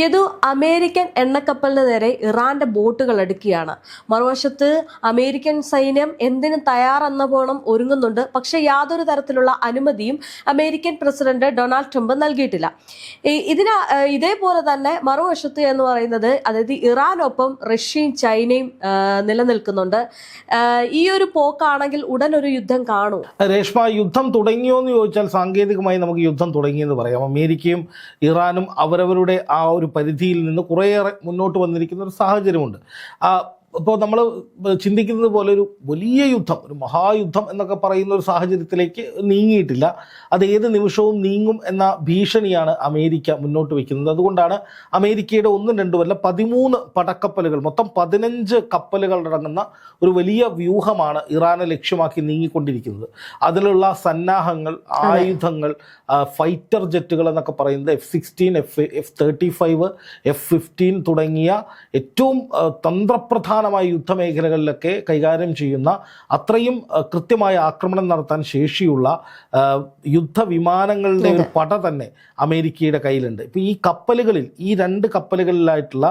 Yadu American എണ്ണക്കപ്പലിന് നേരെ ഇറാന്റെ ബോട്ടുകൾ അടുക്കുകയാണ് മറുവശത്ത് അമേരിക്കൻ സൈന്യം എന്തിനു തയ്യാറെന്ന പോണം ഒരുങ്ങുന്നുണ്ട്. പക്ഷെ യാതൊരു തരത്തിലുള്ള അനുമതിയും അമേരിക്കൻ പ്രസിഡന്റ് ഡൊണാൾഡ് ട്രംപ് നൽകിയിട്ടില്ല. ഇതിന് ഇതേപോലെ തന്നെ മറുവശത്ത് എന്ന് പറയുന്നത് അതായത് ഇറാനൊപ്പം റഷ്യയും ചൈനയും നിലനിൽക്കുന്നുണ്ട്. ഈ ഒരു പോക്കാണെങ്കിൽ ഉടൻ ഒരു യുദ്ധം കാണൂ. രേഷ്മ യുദ്ധം തുടങ്ങിയോ എന്ന് ചോദിച്ചാൽ സാങ്കേതികമായി നമുക്ക് യുദ്ധം തുടങ്ങിയെന്ന് പറയാം. അമേരിക്കയും ഇറാനും അവരവരുടെ ആ ഒരു പരിധിയിൽ നിന്ന് കുറേയേറെ മുന്നോട്ട് വന്നിരിക്കുന്ന ഒരു സാഹചര്യമുണ്ട്. ഇപ്പോൾ നമ്മൾ ചിന്തിക്കുന്നത് പോലെ ഒരു വലിയ യുദ്ധം ഒരു മഹായുദ്ധം എന്നൊക്കെ പറയുന്ന ഒരു സാഹചര്യത്തിലേക്ക് നീങ്ങിയിട്ടില്ല. അത് ഏത് നിമിഷവും നീങ്ങും എന്ന ഭീഷണിയാണ് അമേരിക്ക മുന്നോട്ട് വയ്ക്കുന്നത് അതുകൊണ്ടാണ് അമേരിക്കയുടെ ഒന്നും രണ്ടുമല്ല പതിമൂന്ന് പടക്കപ്പലുകൾ മൊത്തം പതിനഞ്ച് കപ്പലുകൾ അടങ്ങുന്ന ഒരു വലിയ വ്യൂഹമാണ് ഇറാനെ ലക്ഷ്യമാക്കി നീങ്ങിക്കൊണ്ടിരിക്കുന്നത്. അതിലുള്ള സന്നാഹങ്ങൾ ആയുധങ്ങൾ ഫൈറ്റർ ജെറ്റുകൾ എന്നൊക്കെ പറയുന്നത് F sixteen F F thirty five F fifteen തുടങ്ങിയ ഏറ്റവും ആ, തന്ത്രപ്രധാനമായ യുദ്ധമേഖലകളിലൊക്കെ കൈകാര്യം ചെയ്യുന്ന അത്രയും കൃത്യമായ ആക്രമണം നടത്താൻ ശേഷിയുള്ള യുദ്ധവിമാനങ്ങളുടെ ഒരു പട തന്നെ അമേരിക്കയുടെ കയ്യിലുണ്ട്. ഇപ്പോൾ ഈ കപ്പലുകളിൽ ഈ രണ്ട് കപ്പലുകളിലായിട്ടുള്ള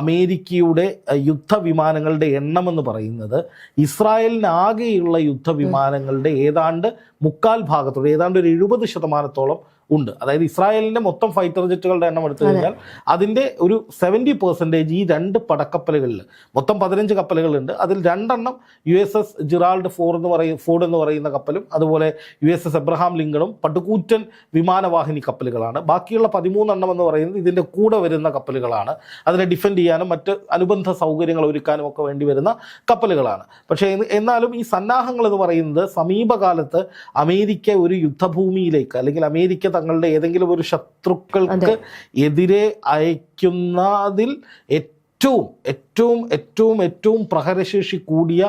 അമേരിക്കയുടെ യുദ്ധവിമാനങ്ങളുടെ എണ്ണം എന്ന് പറയുന്നത് ഇസ്രായേലിനാകെയുള്ള യുദ്ധവിമാനങ്ങളുടെ ഏതാണ്ട് മുക്കാൽ ഭാഗത്തോടെ ഏതാണ്ട് ഒരു എഴുപത് ശതമാനത്തോളം ഉണ്ട്. അതായത് ഇസ്രായേലിന്റെ മൊത്തം ഫൈറ്റർ ജെറ്റുകളുടെ എണ്ണം എടുത്തു കഴിഞ്ഞാൽ അതിന്റെ ഒരു സെവന്റി പെർസെന്റേജ് ഈ രണ്ട് പടക്കപ്പലുകളിൽ മൊത്തം പതിനഞ്ച് കപ്പലുകളുണ്ട്. അതിൽ രണ്ടെണ്ണം U S S Gerald Ford എന്ന് പറയും ഫോർഡ് എന്ന് പറയുന്ന കപ്പലും അതുപോലെ യു എസ് എസ് എബ്രഹാം ലിങ്കണും പട്ടുകൂറ്റൻ വിമാനവാഹിനി കപ്പലുകളാണ്. ബാക്കിയുള്ള പതിമൂന്നെണ്ണം എന്ന് പറയുന്നത് ഇതിന്റെ കൂടെ വരുന്ന കപ്പലുകളാണ്. അതിനെ ഡിഫെൻഡ് ചെയ്യാനും മറ്റ് അനുബന്ധ സൗകര്യങ്ങൾ ഒരുക്കാനും ഒക്കെ വേണ്ടി വരുന്ന കപ്പലുകളാണ്. പക്ഷേ എന്ന് എന്നാലും ഈ സന്നാഹങ്ങൾ എന്ന് പറയുന്നത് സമീപകാലത്ത് അമേരിക്ക ഒരു യുദ്ധഭൂമിയിലേക്ക് അല്ലെങ്കിൽ അമേരിക്ക തങ്ങളുടെ ഏതെങ്കിലും ഒരു ശത്രുക്കൾക്ക് എതിരെ അയക്കുന്നതിൽ ഏറ്റവും ഏറ്റവും ഏറ്റവും ഏറ്റവും പ്രഹരശേഷി കൂടിയ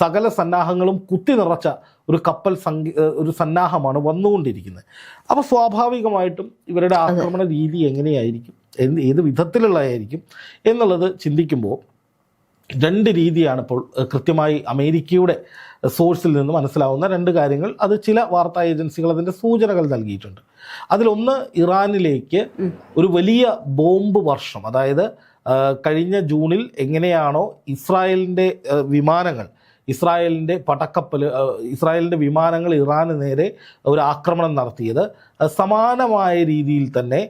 സകല സന്നാഹങ്ങളും കുത്തി നിറച്ച ഒരു കപ്പൽ ഒരു സന്നാഹമാണ് വന്നുകൊണ്ടിരിക്കുന്നത്. അപ്പോൾ സ്വാഭാവികമായിട്ടും ഇവരുടെ ആക്രമണ രീതി എങ്ങനെയായിരിക്കും? എന്ത് ഏത് വിധത്തിലുള്ളതായിരിക്കും എന്നുള്ളത് ചിന്തിക്കുമ്പോൾ രണ്ട് രീതിയാണ് ഇപ്പോൾ കൃത്യമായി അമേരിക്കയുടെ സോഴ്സിൽ നിന്ന് മനസ്സിലാവുന്ന രണ്ട് കാര്യങ്ങൾ. അത് ചില വാർത്താ ഏജൻസികൾ അതിന്റെ സൂചനകൾ നൽകിയിട്ടുണ്ട്. അതിലൊന്ന് ഇറാനിലേക്ക് ഒരു വലിയ ബോംബ് വർഷം അതായത് കഴിഞ്ഞ ജൂണിൽ എങ്ങനെയാണോ ഇസ്രായേലിന്റെ വിമാനങ്ങൾ ഇസ്രായേലിന്റെ പടക്കപ്പൽ ഇസ്രായേലിന്റെ വിമാനങ്ങൾ ഇറാന് നേരെ ഒരു ആക്രമണം നടത്തിയത് സമാനമായ രീതിയിൽ തന്നെ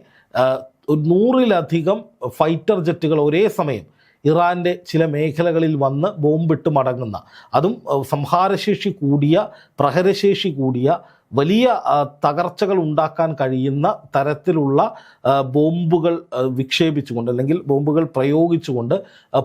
നൂറിലധികം ഫൈറ്റർ ജെറ്റുകൾ ഒരേ സമയം ഇറാന്റെ ചില മേഖലകളിൽ വന്ന് ബോംബിട്ട് മടങ്ങുന്ന അതും സംഹാരശേഷി കൂടിയ പ്രഹരശേഷി കൂടിയ വലിയ തകർച്ചകൾ ഉണ്ടാക്കാൻ കഴിയുന്ന തരത്തിലുള്ള ബോംബുകൾ വിക്ഷേപിച്ചുകൊണ്ട് അല്ലെങ്കിൽ ബോംബുകൾ പ്രയോഗിച്ചുകൊണ്ട്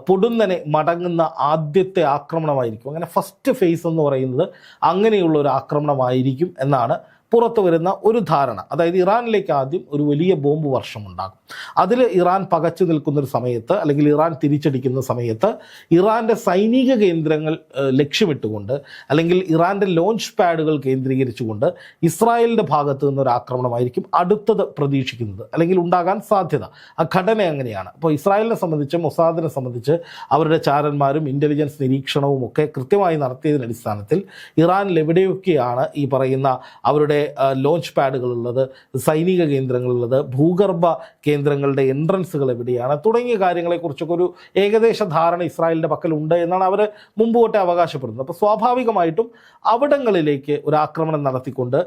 പൊടുന്നനെ മടങ്ങുന്ന ആദ്യത്തെ ആക്രമണമായിരിക്കും. അങ്ങനെ ഫസ്റ്റ് ഫേസ് എന്ന് പറയുന്നത് അങ്ങനെയുള്ള ഒരു ആക്രമണമായിരിക്കും എന്നാണ് പുറത്തു വരുന്ന ഒരു ധാരണ. അതായത് ഇറാനിലേക്ക് ആദ്യം ഒരു വലിയ ബോംബ് വർഷം ഉണ്ടാകും അതിൽ ഇറാൻ പകച്ചു നിൽക്കുന്ന ഒരു സമയത്ത് അല്ലെങ്കിൽ ഇറാൻ തിരിച്ചടിക്കുന്ന സമയത്ത് ഇറാന്റെ സൈനിക കേന്ദ്രങ്ങൾ ലക്ഷ്യമിട്ടുകൊണ്ട് അല്ലെങ്കിൽ ഇറാന്റെ ലോഞ്ച് പാഡുകൾ കേന്ദ്രീകരിച്ചുകൊണ്ട് ഇസ്രായേലിന്റെ ഭാഗത്ത് നിന്നൊരു ആക്രമണമായിരിക്കും അടുത്തത് പ്രതീക്ഷിക്കുന്നത്. അല്ലെങ്കിൽ ഉണ്ടാകാൻ സാധ്യത. ആ ഘടന അങ്ങനെയാണ് അപ്പോൾ ഇസ്രായേലിനെ സംബന്ധിച്ച് മൊസാദിനെ സംബന്ധിച്ച് അവരുടെ ചാരന്മാരും ഇന്റലിജൻസ് നിരീക്ഷണവും ഒക്കെ കൃത്യമായി നടത്തിയതിന്റെ അടിസ്ഥാനത്തിൽ ഇറാനിൽ എവിടെയൊക്കെയാണ് ഈ പറയുന്ന അവരുടെ ലോഞ്ച് പാഡുകളുള്ളത് സൈനിക കേന്ദ്രങ്ങളുള്ളത് ഭൂഗർഭ കേന്ദ്രങ്ങളുടെ എൻട്രൻസുകൾ എവിടെയാണ് തുടങ്ങിയ കാര്യങ്ങളെക്കുറിച്ചൊക്കെ ഒരു ഏകദേശ ധാരണ ഇസ്രായേലിന്റെ പക്കലുണ്ട് എന്നാണ് അവർ മുമ്പ് തൊട്ടേ അവകാശപ്പെടുന്നത്. അപ്പോൾ സ്വാഭാവികമായിട്ടും അവിടങ്ങളിലേക്ക് ഒരു ആക്രമണം നടത്തിക്കൊണ്ട്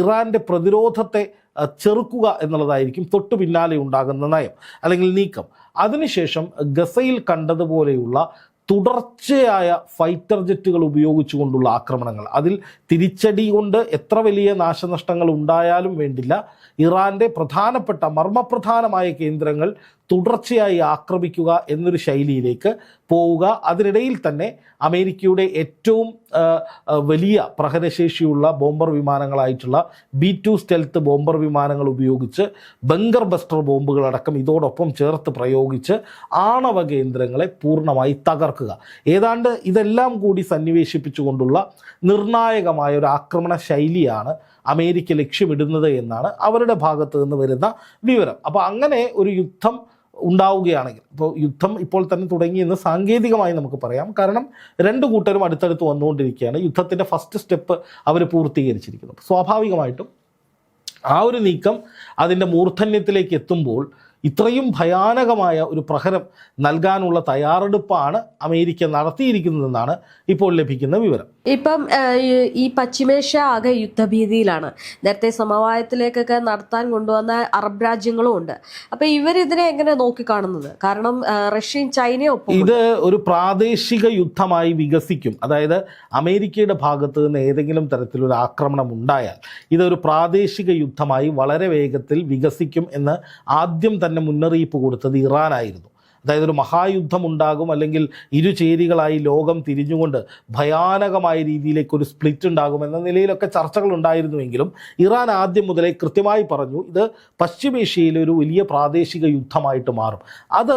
ഇറാന്റെ പ്രതിരോധത്തെ ചെറുക്കുക എന്നുള്ളതായിരിക്കും തൊട്ടു പിന്നാലെ ഉണ്ടാകുന്ന നയം അല്ലെങ്കിൽ നീക്കം. അതിനുശേഷം ഗസയിൽ കണ്ടതുപോലെയുള്ള തുടർച്ചയായ ഫൈറ്റർ ജെറ്റുകൾ ഉപയോഗിച്ചുകൊണ്ടുള്ള ആക്രമണങ്ങൾ. അതിൽ തിരിച്ചടി കൊണ്ട് എത്ര വലിയ നാശനഷ്ടങ്ങൾ ഉണ്ടായാലും വേണ്ടില്ല. ഇറാന്റെ പ്രധാനപ്പെട്ട മർമ്മപ്രധാനമായ കേന്ദ്രങ്ങൾ തുടർച്ചയായി ആക്രമിക്കുക എന്നൊരു ശൈലിയിലേക്ക് പോവുക. അതിനിടയിൽ തന്നെ അമേരിക്കയുടെ ഏറ്റവും വലിയ പ്രഹരശേഷിയുള്ള ബോംബർ വിമാനങ്ങളായിട്ടുള്ള ബി ടു സ്റ്റെൽത്ത് ബോംബർ വിമാനങ്ങൾ ഉപയോഗിച്ച് ബങ്കർ ബസ്റ്റർ ബോംബുകളടക്കം ഇതോടൊപ്പം ചേർത്ത് പ്രയോഗിച്ച് ആണവ കേന്ദ്രങ്ങളെ പൂർണമായി തകർക്കുക. ഏതാണ്ട് ഇതെല്ലാം കൂടി സന്നിവേശിപ്പിച്ചുകൊണ്ടുള്ള നിർണായകമായ ഒരു ആക്രമണ ശൈലിയാണ് അമേരിക്ക ലക്ഷ്യമിടുന്നത് എന്നാണ് അവരുടെ ഭാഗത്ത് നിന്ന് വരുന്ന വിവരം. അപ്പോൾ അങ്ങനെ ഒരു യുദ്ധം ഉണ്ടാവുകയാണെങ്കിൽ. ഇപ്പോൾ യുദ്ധം ഇപ്പോൾ തന്നെ തുടങ്ങിയെന്ന് സാങ്കേതികമായി നമുക്ക് പറയാം. കാരണം രണ്ട് കൂട്ടരും അടുത്തടുത്ത് വന്നുകൊണ്ടിരിക്കുകയാണ്. യുദ്ധത്തിന്റെ ഫസ്റ്റ് സ്റ്റെപ്പ് അവർ പൂർത്തീകരിച്ചിരിക്കുന്നു. സ്വാഭാവികമായിട്ടും ആ ഒരു നീക്കം അതിന്റെ മൂർധന്യത്തിലേക്ക് എത്തുമ്പോൾ ഇത്രയും ഭയാനകമായ ഒരു പ്രഹരം നൽകാനുള്ള തയ്യാറെടുപ്പാണ് അമേരിക്ക നടത്തിയിരിക്കുന്നതെന്നാണ് ഇപ്പോൾ ലഭിക്കുന്ന വിവരം. ഇപ്പം ഈ- പശ്ചിമേഷ്യ ആകെ യുദ്ധഭീതിയിലാണ്. നേരത്തെ സമവായത്തിലേക്കൊക്കെ നടത്താൻ കൊണ്ടുവന്ന അറബ് രാജ്യങ്ങളും ഉണ്ട്. അപ്പൊ ഇവരിതിനെ എങ്ങനെ നോക്കിക്കാണുന്നത്? കാരണം റഷ്യയും ചൈനയും ഒപ്പം ഇത് ഒരു പ്രാദേശിക യുദ്ധമായി വികസിക്കും. അതായത് അമേരിക്കയുടെ ഭാഗത്ത് നിന്ന് ഏതെങ്കിലും തരത്തിലൊരു ആക്രമണം ഉണ്ടായാൽ ഇതൊരു പ്രാദേശിക യുദ്ധമായി വളരെ വേഗത്തിൽ വികസിക്കും എന്ന് ആദ്യം തന്നെ മുന്നറിയിപ്പ് കൊടുത്തത് ഇറാനായിരുന്നു. അതായത് ഒരു മഹായുദ്ധം ഉണ്ടാകും അല്ലെങ്കിൽ ഇരുചേരികളായി ലോകം തിരിഞ്ഞുകൊണ്ട് ഭയാനകമായ രീതിയിലേക്ക് ഒരു സ്പ്ലിറ്റ് ഉണ്ടാകും എന്ന നിലയിലൊക്കെ ചർച്ചകൾ ഉണ്ടായിരുന്നുവെങ്കിലും ഇറാൻ ആദ്യം മുതലേ കൃത്യമായി പറഞ്ഞു ഇത് പശ്ചിമേഷ്യയിലെ ഒരു വലിയ പ്രാദേശിക യുദ്ധമായിട്ട് മാറും. അത്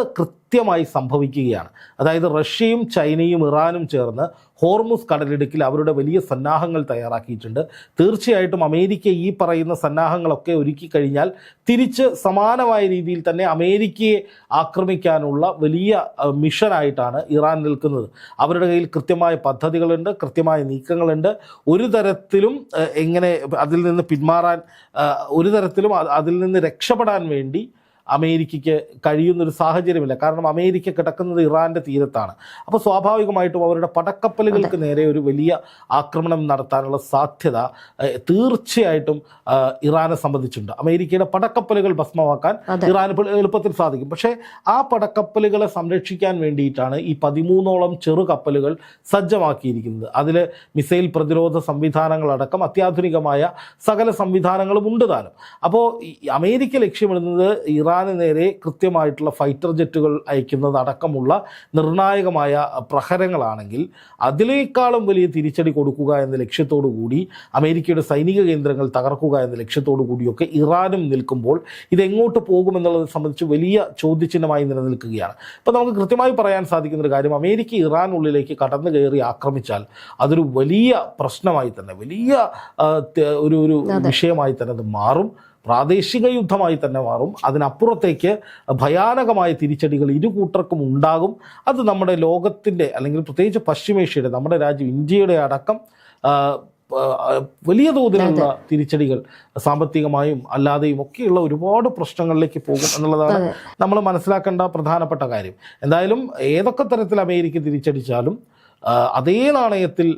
കൃത്യമായി സംഭവിക്കുകയാണ്. അതായത് റഷ്യയും ചൈനയും ഇറാനും ചേർന്ന് ഹോർമുസ് കടലിടുക്കിൽ അവരുടെ വലിയ സന്നാഹങ്ങൾ തയ്യാറാക്കിയിട്ടുണ്ട്. തീർച്ചയായിട്ടും അമേരിക്ക ഈ പറയുന്ന സന്നാഹങ്ങളൊക്കെ ഒരുക്കി കഴിഞ്ഞാൽ തിരിച്ച് സമാനമായ രീതിയിൽ തന്നെ അമേരിക്കയെ ആക്രമിക്കാനുള്ള വലിയ മിഷനായിട്ടാണ് ഇറാൻ നിൽക്കുന്നത്. അവരുടെ കയ്യിൽ കൃത്യമായ പദ്ധതികളുണ്ട് കൃത്യമായ നീക്കങ്ങളുണ്ട്. ഒരു തരത്തിലും എങ്ങനെ അതിൽ നിന്ന് പിന്മാറാൻ ഒരു തരത്തിലും അതിൽ നിന്ന് രക്ഷപ്പെടാൻ വേണ്ടി അമേരിക്കയ്ക്ക് കഴിയുന്നൊരു സാഹചര്യമില്ല. കാരണം അമേരിക്ക കിടക്കുന്നത് ഇറാന്റെ തീരത്താണ്. അപ്പോൾ സ്വാഭാവികമായിട്ടും അവരുടെ പടക്കപ്പലുകൾക്ക് നേരെ ഒരു വലിയ ആക്രമണം നടത്താനുള്ള സാധ്യത തീർച്ചയായിട്ടും ഇറാനെ സംബന്ധിച്ചുണ്ട് അമേരിക്കയുടെ പടക്കപ്പലുകൾ ഭസ്മമാക്കാൻ. ഇറാന് എളുപ്പത്തിൽ സാധിക്കും. പക്ഷേ ആ പടക്കപ്പലുകളെ സംരക്ഷിക്കാൻ വേണ്ടിയിട്ടാണ് ഈ പതിമൂന്നോളം ചെറു കപ്പലുകൾ സജ്ജമാക്കിയിരിക്കുന്നത്. അതിൽ മിസൈൽ പ്രതിരോധ സംവിധാനങ്ങളടക്കം അത്യാധുനികമായ സകല സംവിധാനങ്ങളും ഉണ്ട് താനും. അപ്പോൾ അമേരിക്ക ലക്ഷ്യമിടുന്നത് ഇറാന് നേരെ കൃത്യമായിട്ടുള്ള ഫൈറ്റർ ജെറ്റുകൾ അയക്കുന്നതടക്കമുള്ള നിർണായകമായ പ്രഹരങ്ങളാണെങ്കിൽ അതിനേക്കാളും വലിയ തിരിച്ചടി കൊടുക്കുക എന്ന ലക്ഷ്യത്തോടു കൂടി അമേരിക്കയുടെ സൈനിക കേന്ദ്രങ്ങൾ തകർക്കുക എന്ന ലക്ഷ്യത്തോടു കൂടിയൊക്കെ ഇറാനും നിൽക്കുമ്പോൾ ഇതെങ്ങോട്ട് പോകുമെന്നുള്ളത് സംബന്ധിച്ച് വലിയ ചോദ്യചിഹ്നമായി നിലനിൽക്കുകയാണ്. അപ്പോൾ നമുക്ക് കൃത്യമായി പറയാൻ സാധിക്കുന്ന ഒരു കാര്യം അമേരിക്ക ഇറാൻ ഉള്ളിലേക്ക് കടന്നു കയറി ആക്രമിച്ചാൽ അതൊരു വലിയ പ്രശ്നമായി തന്നെ വലിയ ഒരു ഒരു വിഷയമായി തന്നെ അത് മാറും. പ്രാദേശിക യുദ്ധമായി തന്നെ മാറും. അതിനപ്പുറത്തേക്ക് ഭയാനകമായ തിരിച്ചടികൾ ഇരു കൂട്ടർക്കും ഉണ്ടാകും. അത് നമ്മുടെ ലോകത്തിന്റെ അല്ലെങ്കിൽ പ്രത്യേകിച്ച് പശ്ചിമേഷ്യയുടെ നമ്മുടെ രാജ്യം ഇന്ത്യയുടെ അടക്കം വലിയ തോതിലുള്ള തിരിച്ചടികൾ സാമ്പത്തികമായും അല്ലാതെയും ഒക്കെയുള്ള ഒരുപാട് പ്രശ്നങ്ങളിലേക്ക് പോകും എന്നുള്ളതാണ് നമ്മൾ മനസ്സിലാക്കേണ്ട പ്രധാനപ്പെട്ട കാര്യം. എന്തായാലും ഏതൊക്കെ തരത്തിൽ അമേരിക്ക തിരിച്ചടിച്ചാലും അതേ നാണയത്തിൽ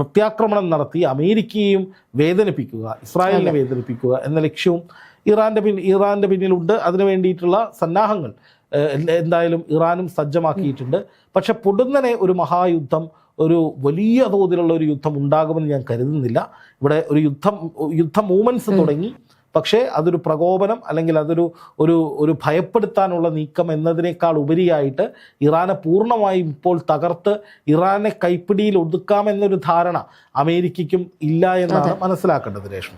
പ്രത്യാക്രമണം നടത്തി അമേരിക്കയെയും വേദനിപ്പിക്കുക ഇസ്രായേലിനെ വേദനിപ്പിക്കുക എന്ന ലക്ഷ്യവും ഇറാന്റെ പിൻ ഇറാന്റെ പിന്നിലുണ്ട്. അതിനു വേണ്ടിയിട്ടുള്ള സന്നാഹങ്ങൾ എന്തായാലും ഇറാനും സജ്ജമാക്കിയിട്ടുണ്ട്. പക്ഷെ പൊടുന്നനെ ഒരു മഹായുദ്ധം ഒരു വലിയ തോതിലുള്ള ഒരു യുദ്ധം ഉണ്ടാകുമെന്ന് ഞാൻ കരുതുന്നില്ല. ഇവിടെ ഒരു യുദ്ധം യുദ്ധ മൂവ്മെന്റ്സ് തുടങ്ങി. പക്ഷേ അതൊരു പ്രകോപനം അല്ലെങ്കിൽ അതൊരു ഒരു ഒരു ഭയപ്പെടുത്താനുള്ള നീക്കം എന്നതിനേക്കാൾ ഉപരിയായിട്ട് ഇറാനെ പൂർണമായും ഇപ്പോൾ തകർത്ത് ഇറാനെ കൈപ്പിടിയിൽ ഒതുക്കാമെന്നൊരു ധാരണ അമേരിക്കയ്ക്കും ഇല്ല എന്നാണ് മനസ്സിലാക്കേണ്ടത് രേഷ്മ.